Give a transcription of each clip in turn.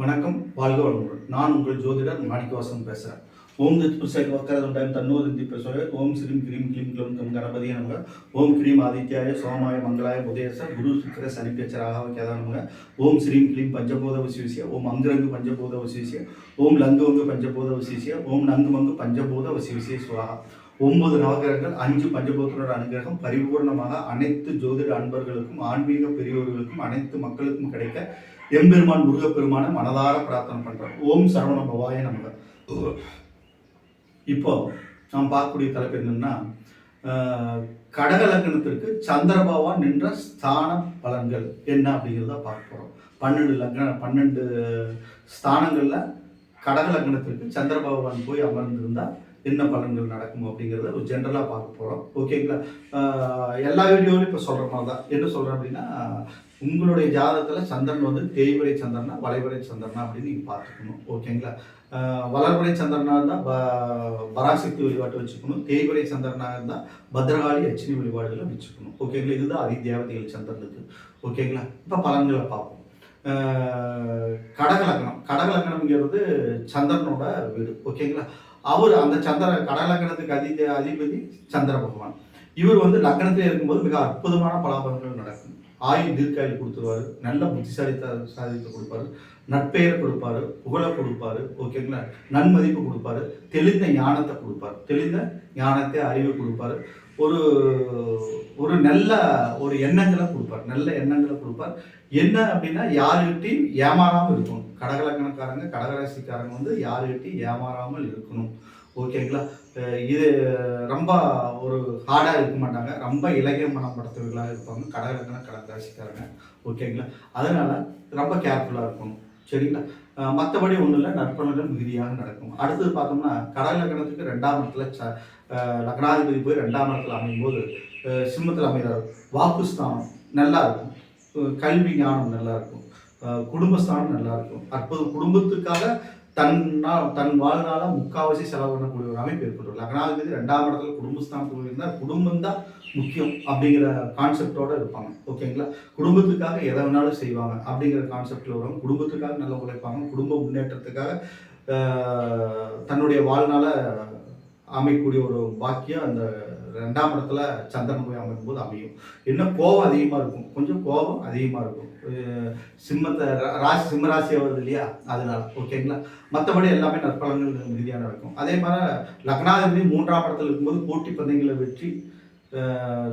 வணக்கம் வாழ்க வளமுடன். நான் உங்கள் ஜோதிடர் மாணிக்கவாசன் பேசுகிறேன் ஓம் தித் புசைக் வக்கரதம் டைம் தன்னோதி பிரசோய ஓம் ஸ்ரீம் கிரீம் கிளீம் கிளம் கம் கணபதிய நமக. ஓம் கிரீம் ஆதித்யாய சோமாய மங்களாய புதேச. குரு சுக்கர சனிப்பேச்சராக கேதா நமக. ஓம் ஸ்ரீம் கிளீம் பஞ்சபோத வசிசிய ஓம் அங்கரங்கு பஞ்சபோத வசிசிய ஓம் லங்குவங்கு பஞ்சபோத வசிசிய ஓம் நங்குமங்கு பஞ்சபோத வசிசிய சுவாகா ஒன்பது நவகிரகங்கள் அஞ்சு பஞ்சபூதனோட அனுகிரகம் பரிபூர்ணமாக அனைத்து ஜோதிட அன்பர்களுக்கும் ஆன்மீக பெரியோர்களுக்கும் அனைத்து மக்களுக்கும் கிடைக்க எம்பெருமான் முருகப்பெருமான மனதார பிரார்த்தனை பண்ணுறோம் ஓம் சரவண பவாய நமக. இப்போ நாம் பார்க்கக்கூடிய தலைப்பு என்னன்னா கடக லக்னத்திற்கு சந்திரபாவா நின்ற ஸ்தான பலன்கள் என்ன அப்படிங்கிறத பார்க்க போகிறோம் பன்னெண்டு லக்ன பன்னெண்டு ஸ்தானங்களில் கடக லக்னத்திற்கு சந்திரபகவான் போய் அமர்ந்திருந்தால் என்ன பலன்கள் நடக்கும் அப்படிங்கிறத ஒரு ஜென்ரலாக பார்க்க போகிறோம் ஓகேங்களா எல்லா வீடியோவிலும் இப்போ சொல்கிற மாதிரி தான். என்ன சொல்கிறேன் அப்படின்னா உங்களுடைய ஜாதகத்தில் சந்திரன் வந்து தேய்வரை சந்திரனா வளைவரை சந்திரனா அப்படின்னு நீங்கள் பார்த்துக்கணும். ஓகேங்களா வளர்வரை சந்திரனா இருந்தால் ப பராசக்தி வழிபாட்டை வச்சுக்கணும். தேய்வரை சந்திரனா இருந்தால் பத்ரகாளி அச்சினி வழிபாடுகளை வச்சுக்கணும். ஓகேங்களா இதுதான் அதி தேவதைகள் சந்திரனுக்கு ஓகேங்களா இப்போ பலன்களை பார்ப்போம். கடகலக்கணம். கடகலக்கணம்ங்கிறது சந்திரனோட வீடு. ஓகேங்களா? அவர் அந்த சந்திர கடகலக்கணத்துக்கு அதி அதிபதி சந்திர பகவான். இவர் வந்து லக்கணத்தில் இருக்கும்போது மிக அற்புதமான பலாபலங்கள் நடக்கும். ஆயுள் தீர்க்காயில் கொடுத்துருவாரு. நல்ல புத்திசாலித்த சாதித்து கொடுப்பாரு. நட்பெயர் கொடுப்பாரு. புகழை கொடுப்பாரு. ஓகேங்களா? நன்மதிப்பு கொடுப்பாரு. தெளிந்த ஞானத்தை கொடுப்பாரு. தெளிந்த ஞானத்தை அறிவு கொடுப்பாரு. ஒரு ஒரு நல்ல ஒரு எண்ணங்களை கொடுப்பார். நல்ல எண்ணங்களை கொடுப்பார். என்ன அப்படின்னா யாருகிட்டையும் ஏமாறாமல் இருக்கணும். கடகலக்கணக்காரங்க கடகராசிக்காரங்க வந்து யாருகிட்டையும் ஏமாறாமல் இருக்கணும். ஓகேங்களா இது ரொம்ப ஒரு ஹார்டாக இருக்க மாட்டாங்க. ரொம்ப இலகிய மனப்படுத்தவர்களாக இருப்பாங்க. கடகலக்கண கடகராசிக்காரங்க. ஓகேங்களா அதனால் ரொம்ப கேர்ஃபுல்லாக இருக்கணும். சரிங்களா? மற்றபடி ஒன்றும் இல்லை நற்பலன்கள் மிகுதியாக நடக்கும். அடுத்தது பார்த்தோம்னா கடகலக்கணத்துக்கு ரெண்டாம் இடத்துல ச லக்னாதிபதி போய் ரெண்டாம் இடத்துல அமையும் போது சிம்மத்தில் அமைகிறார். வாக்குஸ்தானம் நல்லா இருக்கும் கல்வி ஞானம் நல்லா இருக்கும் குடும்பஸ்தானம் நல்லா இருக்கும் அற்புதம். குடும்பத்துக்காக தன் தன் வாழ்நாள முக்காவாசி செலவு பண்ணக்கூடிய ஒரு அமைப்பு ஏற்படும் லக்னாதிபதி ரெண்டாம் இடத்துல குடும்பஸ்தானத்தில் இருந்தால் குடும்பம் தான் முக்கியம் அப்படிங்கிற கான்செப்டோட இருப்பாங்க. ஓகேங்களா? குடும்பத்துக்காக எதை வேணாலும் செய்வாங்க அப்படிங்கிற கான்செப்டில் வருவாங்க குடும்பத்துக்காக நல்லா உழைப்பாங்க. குடும்ப முன்னேற்றத்துக்காக தன்னுடைய வாழ்நாள அமையக்கூடிய ஒரு பாக்கியம் அந்த ரெண்டாம் இடத்துல சந்திரன் போய் அமைக்கும் போது அமையும். இன்னும் கோபம் அதிகமாக இருக்கும்? கொஞ்சம் கோபம் அதிகமாக இருக்கும். சிம்மத்தை ரா- ராசி சிம்ம ராசி வருது இல்லையா? அதனால. ஓகேங்களா மற்றபடி எல்லாமே நற்பலங்கள் மிகுதியாக நடக்கும். அதே மாதிரி லக்னாதிபதி மூன்றாம் இடத்துல இருக்கும்போது போட்டி பந்தயங்களை வெற்றி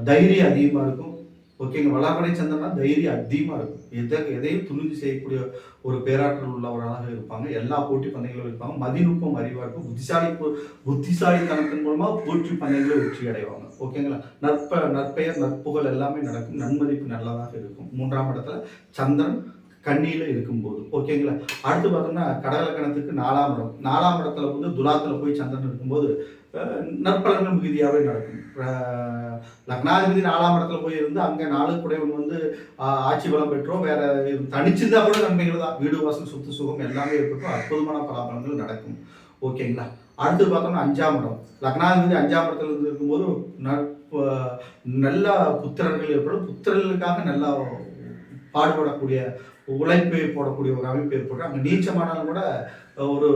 தைரியம் அதிகமாக இருக்கும். ஓகேங்க வளர்படை சந்திரனா தைரியம் அதிகமாக இருக்கும். எதை எதையும் துணிஞ்சு செய்யக்கூடிய ஒரு பேராற்றல் உள்ளவராக இருப்பாங்க. எல்லா போட்டி பந்தயங்களும் இருப்பாங்க. மதிநுட்பம் அறிவாக இருக்கும் புத்திசாலி புத்திசாலித்தனத்தின் மூலமாக போட்டி பந்தயங்களை வெற்றி அடைவாங்க. ஓகேங்களா நற்ப நற்பெயர் நட்புகள் எல்லாமே நடக்கும். நன்மதிப்பு நல்லதாக இருக்கும். மூன்றாம் இடத்துல சந்திரன் கண்ணியில இருக்கும்போது. ஓகேங்களா அடுத்து பார்த்தோம்னா கடகலக்கணத்துக்கு நாலாம் இடம். நாலாம் இடத்துல வந்து துலாத்தில் போய் சந்திரன் இருக்கும்போது நற்பலன்கள் மிகுதியாகவே நடக்கும். லக்னாதிபதி நாலாம் இடத்துல போய் இருந்து அங்கே நாலு குடைவன் வந்து ஆட்சி பலம் பெற்றோம். வேற தனிச்சிருந்தா கூட நன்மைகள் தான். வீடு வாசல் சொத்து சுகம் எல்லாமே இருக்கட்டும். அற்புதமான பலாபலங்கள் நடக்கும். ஓகேங்களா? அடுத்து பார்த்தோம்னா அஞ்சாம் இடம். லக்னாதிபதி அஞ்சாம் இடத்துல இருந்து இருக்கும்போது நட்பு நல்ல புத்திரர்கள் ஏற்படும். புத்திரர்களுக்காக நல்லா பாடுபடக்கூடிய உழைப்பை போடக்கூடிய ஒரு அமைப்பு ஏற்பட்டு அங்கே நீச்சமானாலும் கூட ஒரு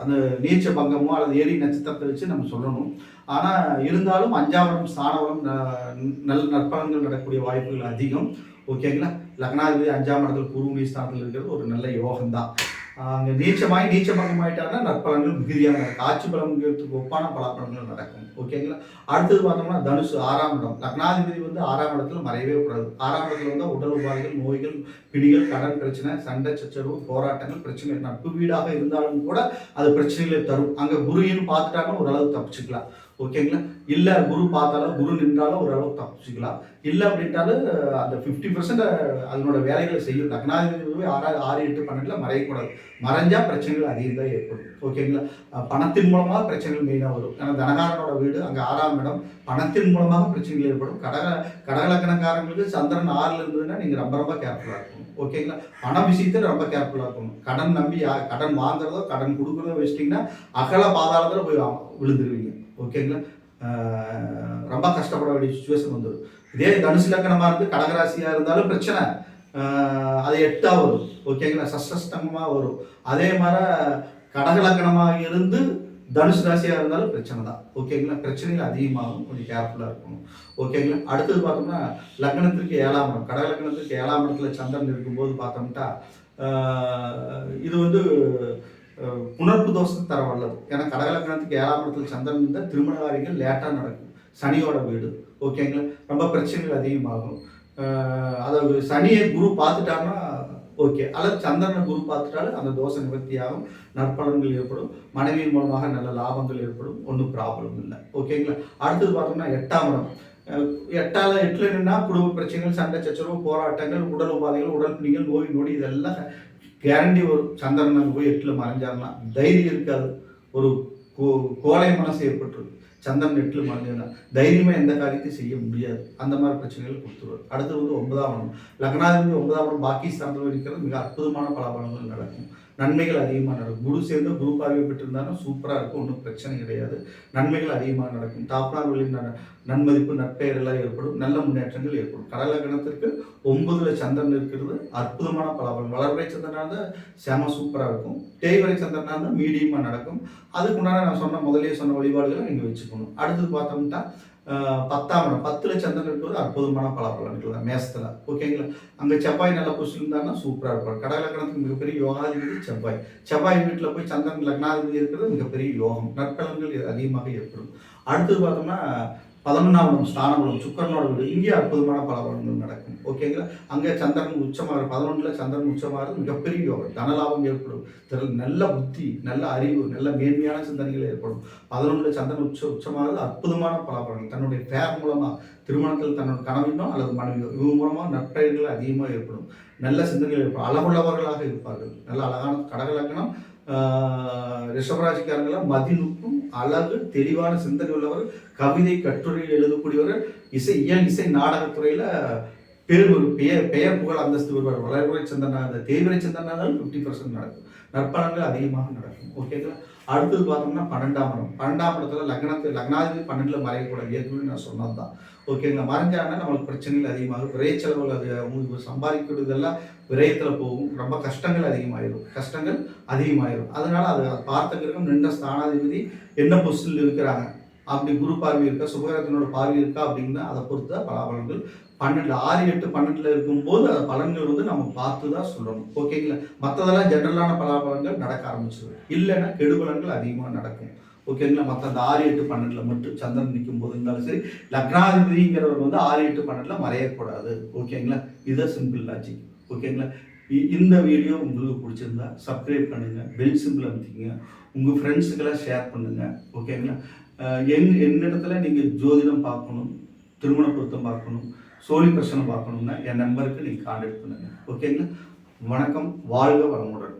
அந்த நீச்ச பங்கமோ அல்லது ஏரி நட்சத்திரத்தை வச்சு நம்ம சொல்லணும். ஆனால் இருந்தாலும் அஞ்சாவரம் ஸ்தானவரம் ந- நல்ல நற்பலன்கள் நடக்கக்கூடிய வாய்ப்புகள் அதிகம். ஓகேங்களா? லக்னாதிபதி அஞ்சாம் இடத்துல குருமணி ஸ்தானத்தில் இருக்கிறது ஒரு நல்ல யோகம் தான் அங்கே நீச்சமாய் நீச்ச பங்கம் ஆயிட்டாங்கன்னா நற்பலன்கள் மிகுதியாக நடக்கும் ஆட்சி பலன்களுக்கு ஒப்பான பலாப்பலன்கள் நடக்கும். ஓகேங்களா? அடுத்தது பார்த்தோம்னா தனுசு ஆறாம் இடம். லக்னாதிபதி வந்து ஆறாம் இடத்துல மறையவே கூடாது. ஆறாம் இடத்துல வந்து உடல் உபாதைகள் நோய்கள் பிடிகள் கடன் பிரச்சனை சண்டை சச்சரவு போராட்டங்கள் பிரச்சனை. நட்பு வீடாக இருந்தாலும் கூட அது பிரச்சனைகளை தரும். அங்கே குருன்னு பார்த்துட்டாங்கன்னா ஓரளவு தப்பிச்சுக்கலாம். ஓகேங்களா இல்லை குரு பார்த்தாலும் குரு நின்றாலும் ஓரளவு தப்பிச்சுக்கலாம். இல்லை அப்படின்ட்டாலும் அந்த ஃபிஃப்டி பர்சன்ட் அதனோட வேலைகளை செய்யும். லக்னாதிபதி ஆறாவது ஆறு எட்டு பன்னெண்டில் மறையக்கூடாது. மறைஞ்சா பிரச்சனைகள் அதிகம் தான் ஏற்படும் ஓகேங்களா பணத்தின் மூலமாக பிரச்சனைகள் மெயினாக வரும். ஏன்னா தனகாரனோட வீடு அங்கே ஆறாம் இடம். பணத்தின் மூலமாக பிரச்சனைகள் ஏற்படும். கடக கடகலக்கணக்காரங்களுக்கு சந்திரன் ஆறில் இருந்ததுன்னா நீங்கள் ரொம்ப ரொம்ப கேர்ஃபுல்லாக இருக்கும் ஓகேங்களா பண விஷயத்தில் ரொம்ப கேர்ஃபுல்லாக இருக்கணும். கடன் நம்பி யா- கடன் வாங்குறதோ கடன் கொடுக்குறதோ வச்சிட்டிங்கன்னா அகல பாதாளத்தில் போய் விழுந்துருவீங்க. ஓகேங்களா ரொம்ப கஷ்டப்பட வேண்டிய சுச்சுவேஷன் வந்துடும் இதே தனுசு லக்கணமாக இருந்து கடகராசியாக இருந்தாலும் பிரச்சனை. அது எட்டாக வரும். ஓகேங்களா சஷ்டமாக வரும். அதே மாதிரி கடகலக்கணமாக இருந்து தனுசு ராசியாக இருந்தாலும் பிரச்சனை தான். ஓகேங்களா பிரச்சனைகள் அதிகமாகும். கொஞ்சம் கேர்ஃபுல்லாக இருக்கணும். ஓகேங்களா அடுத்தது பார்த்தோம்னா லக்னத்திற்கு ஏழாம் இடம். கடகலக்கணத்திற்கு ஏழாம் இடத்துல சந்திரன் இருக்கும்போது பார்த்தோம்னா இது வந்து உணர்ப்பு தோஷம் தர வல்லது. ஏன்னா கடகலக்கணத்துக்கு ஏழாம் இடத்துல சந்திரன் இருந்தால் திருமண காரியங்கள் லேட்டாக நடக்கும். சனியோட வீடு ஓகேங்களா ரொம்ப பிரச்சனைகள் அதிகமாகும். அதாவது சனியை குரு பார்த்துட்டாருன்னா ஓகே அல்லது சந்திரனை குரு பார்த்துட்டாலும் அந்த தோஷ நிவர்த்தியாகும். நற்பலன்கள் ஏற்படும். மனைவியின் மூலமாக நல்ல லாபங்கள் ஏற்படும். ஒன்றும் ப்ராப்ளம் இல்லை. ஓகேங்களா அடுத்தது பார்த்தோம்னா எட்டாம் இடம். எட்டால எட்டுல என்னன்னா குடும்ப பிரச்சனைகள் சண்டை சச்சரவு போராட்டங்கள் உடல் உபாதைகள் உடல் பிணிகள் நோய் நொடி இதெல்லாம் கேரண்டி வரும் சந்திரனுக்கு போய் எட்டில் மறைஞ்சாருன்னா தைரியம் இருக்காது. ஒரு கோ- கோழை மனசு ஏற்பட்டுருக்கு சந்திரன் எட்டில் மறைஞ்சதுன்னா தைரியமாக எந்த காரியத்தையும் செய்ய முடியாது. அந்த மாதிரி பிரச்சனைகள் கொடுத்துருவார். அடுத்து வந்து ஒன்பதாம் இடம் லக்னாதிபதி ஒன்பதாம் இடம் பாக்கி இருக்கிறது மிக அற்புதமான பலாபலங்கள் நடக்கும். நன்மைகள் அதிகமாக நடக்கும். குரு சேர்ந்து குரு பார்வை பெற்றிருந்தாலும் சூப்பராக இருக்கும் ஒன்றும் பிரச்சனை கிடையாது. நன்மைகள் அதிகமாக நடக்கும். தாப்பனார்களின் ந- நன்மதிப்பு நட்பெயரெல்லாம் ஏற்படும் நல்ல முன்னேற்றங்கள் ஏற்படும். கடல கணத்திற்கு ஒன்பதுல சந்திரன் இருக்கிறது. அற்புதமான பலாபலம் வளர்வரை சந்திரனாக இருந்தால் செம சூப்பராக இருக்கும். தேய்வரை சந்திரனாக இருந்தால் மீடியமாக நடக்கும். அதுக்கு முன்னாடி நான் சொன்ன முதலே சொன்ன வழிபாடுகளை நீங்கள் வச்சுக்கணும். அடுத்தது பார்த்தோம்னா பத்தாம் இடம். பத்தில் சந்திரன் இருக்கிறது அற்புதமான பலாபலன்கள் தான் மேசத்தில். ஓகேங்களா அங்கே செவ்வாய் நல்ல பொசிஷன் இருந்தாருன்னா சூப்பராக இருப்பார் கடலக்கணத்துக்கு மிகப்பெரிய யோகாதிபதி செவ்வாய். செவ்வாய் வீட்டில் போய் சந்திரன் லக்னாதிபதி இருக்கிறது மிகப்பெரிய யோகம். நற்பலன்கள் அதிகமாக ஏற்படும். அடுத்தது பார்த்தோம்னா பதினொன்றாம் இடம் ஸ்தானபலம் சுக்கரனோட வீடு. இங்கே அற்புதமான பலபலன்கள் நடக்கும். ஓகேங்களா? அங்கே சந்திரன் உச்சமாக பதினொன்றில் சந்திரன் உச்சமாக மிகப்பெரிய யோகம். தனலாபம் ஏற்படும். திறன் நல்ல புத்தி நல்ல அறிவு நல்ல மேன்மையான சிந்தனைகள் ஏற்படும். பதினொன்றில் சந்திரன் உச்ச உச்சமாக அற்புதமான பலாபலன்கள். தன்னுடைய பேர் மூலமாக திருமணத்தில் தன்னோட கணவனோ அல்லது மனைவியோ இவங்க மூலமாக நற்பெயர்கள் அதிகமாக ஏற்படும். நல்ல சிந்தனைகள் ஏற்படும். அளவுள்ளவர்களாக இருப்பார்கள். நல்ல அழகான கடகலக்கணம் ரிஷபராசிக்காரங்களாம் மதிநுட்பம் அழகு தெளிவான சிந்தனை உள்ளவர் கவிதை கட்டுரை எழுதக்கூடியவர் இசை இயல் இசை நாடகத்துறையில் பேர் பெயர் பெயர் புகழ் அந்தஸ்து வருவார் வளர்வுரை சந்தனா அந்த தேய்வரை சந்தனாலும் ஃபிஃப்டி பர்சன்ட் நடக்கும். நற்பலன்கள் அதிகமாக நடக்கும். ஓகேங்களா அடுத்தது பார்த்தோம்னா பன்னெண்டாம் இடம் பன்னெண்டாம் இடத்துல லக்னத்து லக்னாதிபதி பன்னெண்டில் மறையக்கூடாது. ஏற்கனவே நான் சொன்னது தான் ஓகேங்களா மறைஞ்சாங்கன்னா நம்மளுக்கு பிரச்சனைகள் அதிகமாகும். விரைய செலவுகள் அது உங்களுக்கு சம்பாதிக்கிறதெல்லாம் விரயத்தில் போகும். ரொம்ப கஷ்டங்கள் அதிகமாயிடும் கஷ்டங்கள் அதிகமாயிடும் அதனால அது பார்த்த கிரகம் நின்ற ஸ்தானாதிபதி என்ன பொசிஷனில் இருக்கிறாங்க? அப்படி குரு பார்வை இருக்கா? சுபகரத்தினோட பார்வை இருக்கா? அப்படின்னா அதை பொறுத்த பலாபலன்கள் பன்னெண்டு ஆறு எட்டு பன்னெண்டுல இருக்கும்போது அந்த பலன்கள் வந்து நம்ம பார்த்து தான் சொல்லணும் ஓகேங்களா மற்றதெல்லாம் ஜென்ரலான பலாபலங்கள் நடக்க ஆரம்பிச்சிடும் இல்லைன்னா கெடுபலன்கள் அதிகமாக நடக்கும். ஓகேங்களா மற்ற அந்த ஆறு எட்டு பன்னெண்டுல மட்டும் சந்திரன் நிற்கும் போது இருந்தாலும் சரி லக்னாதிபதிங்கிறவர் வந்து ஆறு எட்டு பன்னெண்டுல மறையக்கூடாது. ஓகேங்களா இதுதான் சிம்பிள் லாஜிக் ஓகேங்களா இ- இந்த வீடியோ உங்களுக்கு பிடிச்சிருந்தா சப்ஸ்கிரைப் பண்ணுங்க பெல் சிம்பிள் அமைத்திங்க உங்கள் ஃப்ரெண்ட்ஸுக்கெல்லாம் ஷேர் பண்ணுங்க. ஓகேங்களா எங் என் என்னிடத்துல நீங்கள் ஜோதிடம் பார்க்கணும் திருமண பொருத்தம் பார்க்கணும் சோழி பிரச்சனை பார்க்கணும்னா என் நம்பருக்கு நீங்கள் கான்டாக்ட் பண்ணுங்கள் ஓகேங்களா? வணக்கம். வாழ்க வளமுடன்.